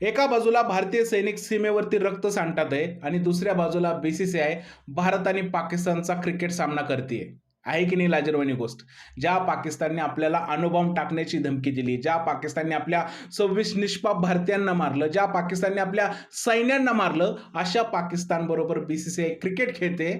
एका बाजूला भारतीय सैनिक सीमेवरती रक्त सांडतात आहे आणि दुसऱ्या बाजूला बीसीसीआय भारत आणि पाकिस्तानचा क्रिकेट सामना करते आहे की नाही लाजरवाणी गोष्ट? ज्या पाकिस्तानने आपल्याला अणुबॉम्ब टाकण्याची धमकी दिली ज्या पाकिस्तानने आपल्या सव्वीस निष्पाप भारतीयांना मारलं ज्या पाकिस्तानने आपल्या सैन्यांना मारलं अशा पाकिस्तानबरोबर B C C I cricket खेळते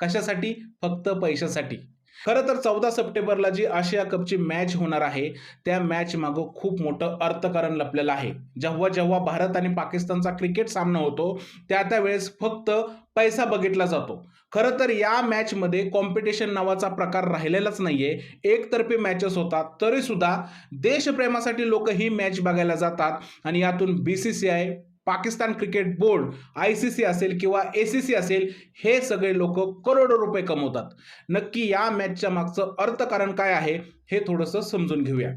कशासाठी? फक्त पैशासाठी. खरं तर चौदा सप्टेंबरला जी आशिया कपची मॅच होणार आहे त्या मॅच मागं खूप मोठं अर्थकारण लपलेलं आहे. जेव्हा जेव्हा भारत आणि पाकिस्तानचा क्रिकेट सामना होतो त्या त्या वेळेस फक्त पैसा बघितला जातो. खरं तर या मॅचमध्ये कॉम्पिटिशन नावाचा प्रकार राहिलेलाच नाहीये. एकतर्फी मॅचेस होतात तरी सुद्धा देशप्रेमासाठी लोक ही मॅच बघायला जातात. आणि यातून B C C I Pakistan cricket board I C C असेल किंवा ए सी सी असेल हे सगळे लोक करोडो रुपये कमवतात. नक्की या मॅचच्या मागचं अर्थकारण काय आहे हे थोडंसं समजून घेऊया.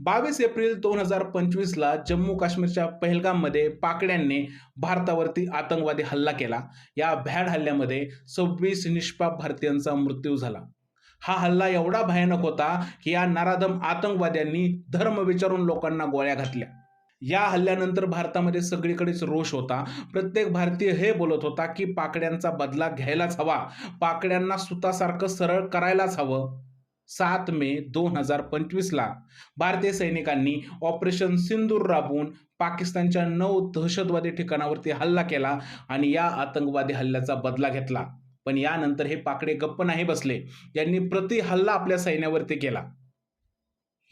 बावीस एप्रिल दोन हजार पंचवीसला जम्मू काश्मीरच्या पहलगाममध्ये पाकड्यांनी भारतावरती आतंकवादी हल्ला केला. या भॅड हल्ल्यामध्ये सव्वीस निष्पाप भारतीयांचा मृत्यू झाला. हा हल्ला एवढा भयानक होता की या नराधम आतंकवाद्यांनी धर्म विचारून लोकांना गोळ्या घातल्या. या हल्ल्यानंतर भारतामध्ये सगळीकडेच रोष होता. प्रत्येक भारतीय हे बोलत होता की पाकड्यांचा बदला घ्यायलाच हवा. पाकड्यांना सुतासारखं सरळ करायलाच हवं. सात मे दोन हजार पंचवीसला भारतीय सैनिकांनी ऑपरेशन सिंदूर राबवून पाकिस्तानच्या नऊ दहशतवादी ठिकाणावरती हल्ला केला आणि या आतंकवादी हल्ल्याचा बदला घेतला. पण यानंतर हे पाकडे गप्प नाही बसले. यांनी प्रति हल्ला आपल्या सैन्यावरती केला.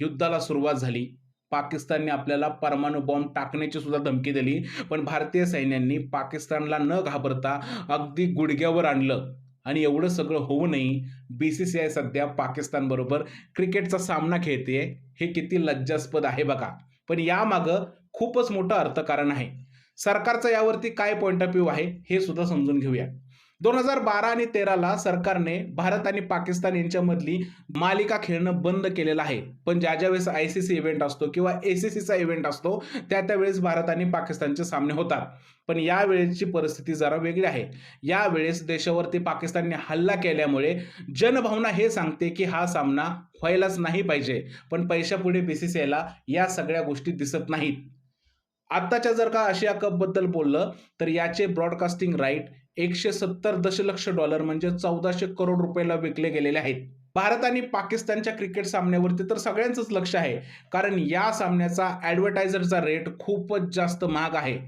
युद्धाला सुरुवात झाली. पाकिस्तानने आपल्याला परमाणु बॉम्ब टाकण्याची सुद्धा धमकी दिली. पण भारतीय सैन्यांनी पाकिस्तानला न घाबरता अगदी गुडघ्यावर आणलं. आणि एवढं सगळं होऊनही बी सी सी आय सध्या पाकिस्तानबरोबर क्रिकेटचा सामना खेळते हे किती लज्जास्पद आहे बघा. पण यामागं खूपच मोठं अर्थकारण आहे. सरकारचं यावरती काय पॉईंट ऑफ व्ह्यू आहे हे सुद्धा समजून घेऊया. दोन हजार बारा आणि तेराला सरकारने भारत आणि पाकिस्तान यांच्यामधली मालिका खेळणं बंद केलेलं आहे. पण ज्या ज्या वेळेस आय सी सी इव्हेंट असतो किंवा ए सी सीचा इव्हेंट असतो त्या त्यावेळेस भारत आणि पाकिस्तानचे सामने होतात. पण यावेळेसची परिस्थिती जरा वेगळी आहे. यावेळेस देशावरती पाकिस्तानने हल्ला केल्यामुळे जनभावना हे सांगते की हा सामना व्हायलाच नाही पाहिजे. पण पैशापुढे बी सी सी आयला या सगळ्या गोष्टी दिसत नाहीत. आत्ताच्या जर का आशिया कपबद्दल बोललं तर याचे ब्रॉडकास्टिंग राईट एकशे सत्तर दशलक्ष डॉलर म्हणजे चौदाशे करोड रुपयाला विकले गेलेले आहेत. भारत आणि पाकिस्तानच्या क्रिकेट सामन्यावरती तर सगळ्यांचंच लक्ष आहे. कारण या सामन्याचा ॲडव्हर्टायझरचा रेट खूपच जास्त महाग आहे.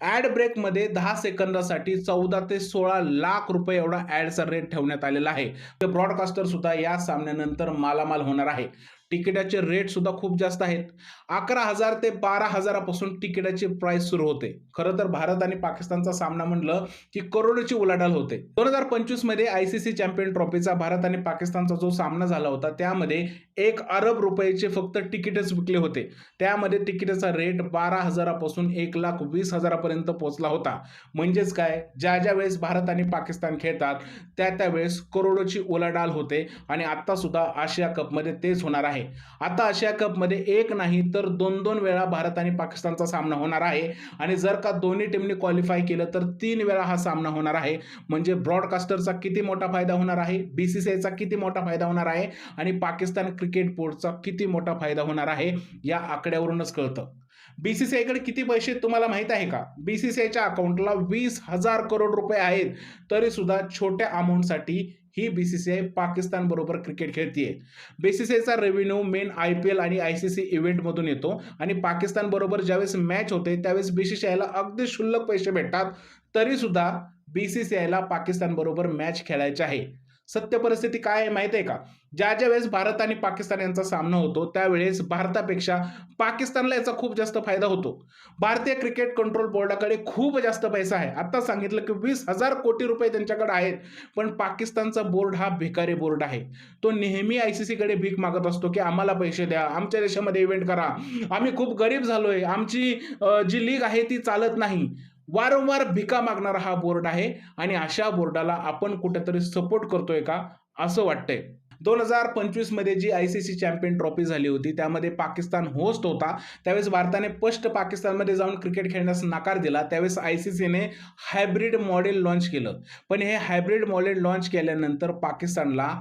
ॲड ब्रेकमध्ये दहा सेकंदासाठी चौदा ते सोळा लाख रुपये एवढा ॲडचा रेट ठेवण्यात आलेला आहे. ते ब्रॉडकास्टर सुद्धा या सामन्यानंतर मालामाल होणार आहे. तिकिटाचे रेट सुद्धा खूप जास्त आहेत. अकरा हजार ते बारा हजारापासून तिकिटाची प्राइस सुरू होते. खरं तर भारत आणि पाकिस्तानचा सामना म्हणलं की करोडची उलाढाल होते. दोन हजार पंचवीसमध्ये आय सी सी चॅम्पियन ट्रॉफीचा भारत आणि पाकिस्तानचा जो सामना झाला होता त्यामध्ये एक अरब रुपयाचे फक्त तिकीटच विकले होते. त्यामध्ये तिकिटाचा रेट बारा हजारापासून एक लाख वीस हजारापर्यंत पोहोचला होता. म्हणजेच काय? ज्या ज्या वेळेस भारत आणि पाकिस्तान खेळतात त्या त्यावेळेस करोडोची उलाढाल होते आणि आत्तासुद्धा आशिया कपमध्ये तेच होणार आहे. आता आशिया कपमध्ये एक नाही तर दोन दोन वेळा भारत आणि पाकिस्तानचा सामना होणार आहे. आणि जर का दोन्ही टीमने क्वालिफाय केलं तर तीन वेळा हा सामना होणार आहे. म्हणजे ब्रॉडकास्टरचा किती मोठा फायदा होणार आहे? बी सी सी आयचा किती मोठा फायदा होणार आहे? आणि पाकिस्तान क्रिकेट बोर्डचा किती मोठा फायदा होणार आहे? या आकड्यावरूनच कळतं. बी सी सी आयकडे किती पैसे तुम्हाला माहीत आहे का? बी सी सी आयच्या अकाउंटला वीस हजार करोड रुपये आहेत. तरी सुद्धा छोट्या अमाऊंटसाठी ही B C C I Pakistan बरोबर क्रिकेट खेळतीये. बी सी सी आयचा revenue main I P L आणि आय सी सी इव्हेंटमधून येतो. आणि पाकिस्तान बरोबर ज्यावेळेस मॅच होते त्यावेळेस बी सी सी आयला अगदी शुल्लक पैसे भेटतात. तरी सुद्धा बी सी सी आयला पाकिस्तान बरोबर मॅच खेळायची आहे. सत्य परिस्थिती काय आहे माहिती आहे का? ज्या ज्या वेळेस भारत आणि पाकिस्तान यांचा सामना होतो त्यावेळेस भारतापेक्षा पाकिस्तानला याचा खूप जास्त फायदा होतो. भारतीय क्रिकेट कंट्रोल बोर्डाकडे खूप जास्त पैसा आहे. आता सांगितलं की वीस हजार कोटी रुपये त्यांच्याकडे आहेत पण पाकिस्तानचा बोर्ड हा भिकारी बोर्ड आहे. तो नेहमी आय सी सीकडे भीक मागत असतो की आम्हाला पैसे द्या आमच्या देशामध्ये इव्हेंट करा. आम्ही खूप गरीब झालोय आमची जी लीग आहे ती चालत नाही. वारंवार भिका मागणारा हा बोर्ड आहे आणि अशा बोर्डाला आपण कुठेतरी सपोर्ट करतोय का असं वाटतंय. दोन हजार पंचवीसमध्ये जी I C C champion trophy झाली होती त्यामध्ये पाकिस्तान होस्ट होता. त्यावेळेस भारताने स्पष्ट पाकिस्तानमध्ये जाऊन क्रिकेट खेळण्यास नकार दिला. त्यावेळेस आय सी सीने हायब्रिड मॉडेल लॉन्च केलं. पण हे हायब्रिड मॉडेल लॉन्च केल्यानंतर पाकिस्तानला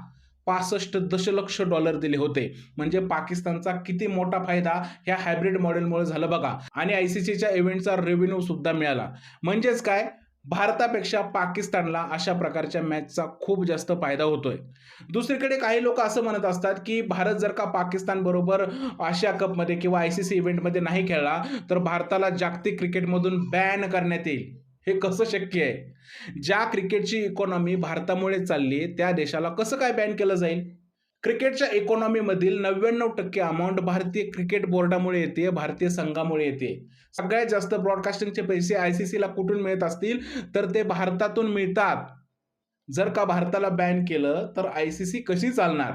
पासष्ट दशलक्ष डॉलर दिले होते. म्हणजे पाकिस्तानचा किती मोठा फायदा ह्या हायब्रिड मॉडेलमुळे झाला बघा. आणि आय सी सीच्या इव्हेंटचा रेव्हेन्यू सुद्धा मिळाला. म्हणजेच काय? भारतापेक्षा पाकिस्तानला अशा प्रकारच्या मॅचचा खूप जास्त फायदा होतोय. दुसरीकडे काही लोक असं म्हणत असतात की भारत जर का पाकिस्तान बरोबर आशिया कपमध्ये किंवा आय सी सी इव्हेंटमध्ये नाही खेळला तर भारताला जागतिक क्रिकेटमधून बॅन करण्यात येईल. हे कसं शक्य आहे? ज्या क्रिकेटची इकॉनॉमी भारतामुळे चालली आहे त्या देशाला कसं काय बॅन केलं जाईल? क्रिकेटच्या इकॉनॉमीमधील नव्याण्णव टक्के अमाऊंट भारतीय क्रिकेट बोर्डामुळे येते भारतीय संघामुळे येते. सगळ्यात जास्त ब्रॉडकास्टिंगचे पैसे आय सी सीला कुठून मिळत असतील? तर ते भारतातून मिळतात. जर का भारताला बॅन केलं तर आय सी सी कशी चालणार?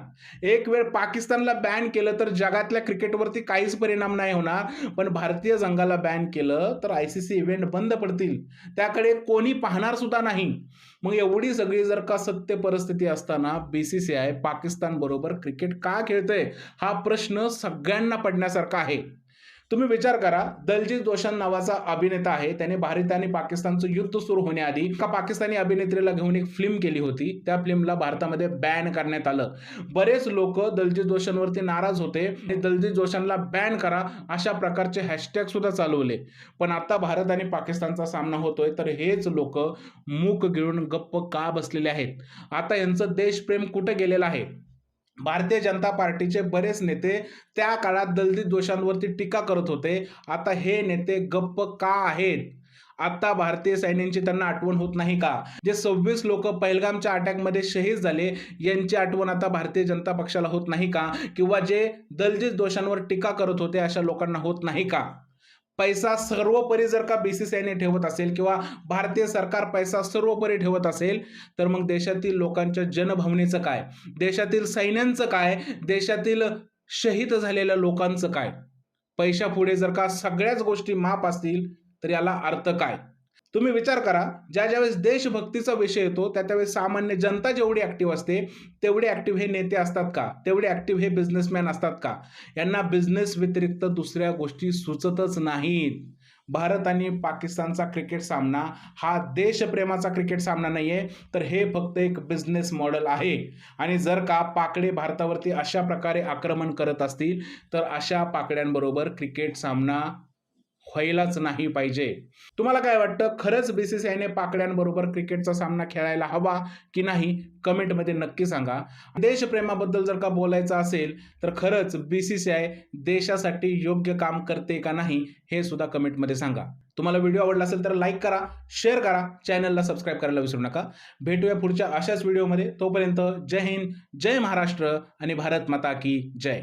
एक वेळ पाकिस्तानला बॅन केलं तर जगातल्या क्रिकेटवरती काहीच परिणाम नाही होणार. पण भारतीय संघाला बॅन केलं तर आय सी सी इव्हेंट बंद पडतील. त्याकडे कोणी पाहणार सुद्धा नाही. मग एवढी सगळी जर का सत्य परिस्थिती असताना B C C I Pakistan बरोबर क्रिकेट का खेळतंय? हा प्रश्न सगळ्यांना पडण्यासारखा आहे. तुम्ही विचार करा दलजीत दोशान नावाचा अभिनेता आहे. त्याने भारत आणि पाकिस्तानचं युद्ध सुरू होण्याआधी का पाकिस्तानी अभिनेत्रीला घेऊन एक फिल्म केली होती. त्या फिल्मला भारतामध्ये बॅन करण्यात आलं. बरेच लोक दलजीत दोशांवरती नाराज होते. आणि दलजीत दोशांना बॅन करा अशा प्रकारचे हॅशटॅग सुद्धा चालवले. पण आता भारत आणि पाकिस्तानचा सामना होतोय तर हेच लोक मूक गिळून गप्प का बसलेले आहेत? आता यांचं देशप्रेम कुठे गेलेलं आहे? भारतीय जनता पार्टीचे बरेच नेते त्या काळात दलित दोषांवरती टीका करत होते. आता हे नेते गप्प का आहेत? आता भारतीय सैन्यांची त्यांना आठवण होत नाही का? जे सव्वीस लोक पहिलगामच्या अटॅकमध्ये शहीद झाले यांची आठवण आता भारतीय जनता पक्षाला होत नाही का? किंवा जे दलजित दोषांवर टीका करत होते अशा लोकांना होत नाही का? पैसा सर्वोपरी जर का बी सी सैन्य ठेवत असेल किंवा भारतीय सरकार पैसा सर्वोपरी ठेवत असेल तर मग देशातील लोकांच्या जनभावनेचं काय? देशातील सैन्यांचं काय? देशातील शहीद झालेल्या लोकांचं काय? पैशापुढे जर का सगळ्याच गोष्टी माप असतील तर याला अर्थ काय? तुम्ही विचार करा ज्या ज्यावेळेस देशभक्तीचा विषय येतो त्या त्यावेळेस सामान्य जनता जेवढी ॲक्टिव्ह असते तेवढे ॲक्टिव्ह हे नेते असतात का? तेवढे ॲक्टिव्ह हे बिझनेसमॅन असतात का? यांना बिझनेस व्यतिरिक्त दुसऱ्या गोष्टी सुचतच नाहीत. भारत आणि पाकिस्तानचा क्रिकेट सामना हा देशप्रेमाचा क्रिकेट सामना नाही आहे तर हे फक्त एक बिझनेस मॉडेल आहे. आणि जर का पाकडे भारतावरती अशा प्रकारे आक्रमण करत असतील तर अशा पाकड्यांबरोबर क्रिकेट सामना व्हायलाच नाही पाहिजे. तुम्हाला काय वाटतं? खरंच बी सी सी आयने पाकड्यांबरोबर क्रिकेटचा सामना खेळायला हवा की नाही? कमेंटमध्ये नक्की सांगा. देशप्रेमाबद्दल जर का बोलायचं असेल तर खरंच बी सी सी आय देशासाठी योग्य काम करते का नाही हे सुद्धा कमेंटमध्ये सांगा. तुम्हाला व्हिडिओ आवडला असेल तर लाईक करा शेअर करा चॅनलला सबस्क्राईब करायला विसरू नका. भेटूया पुढच्या अशाच व्हिडिओमध्ये. तोपर्यंत जय हिंद जय महाराष्ट्र आणि भारत माता की जय.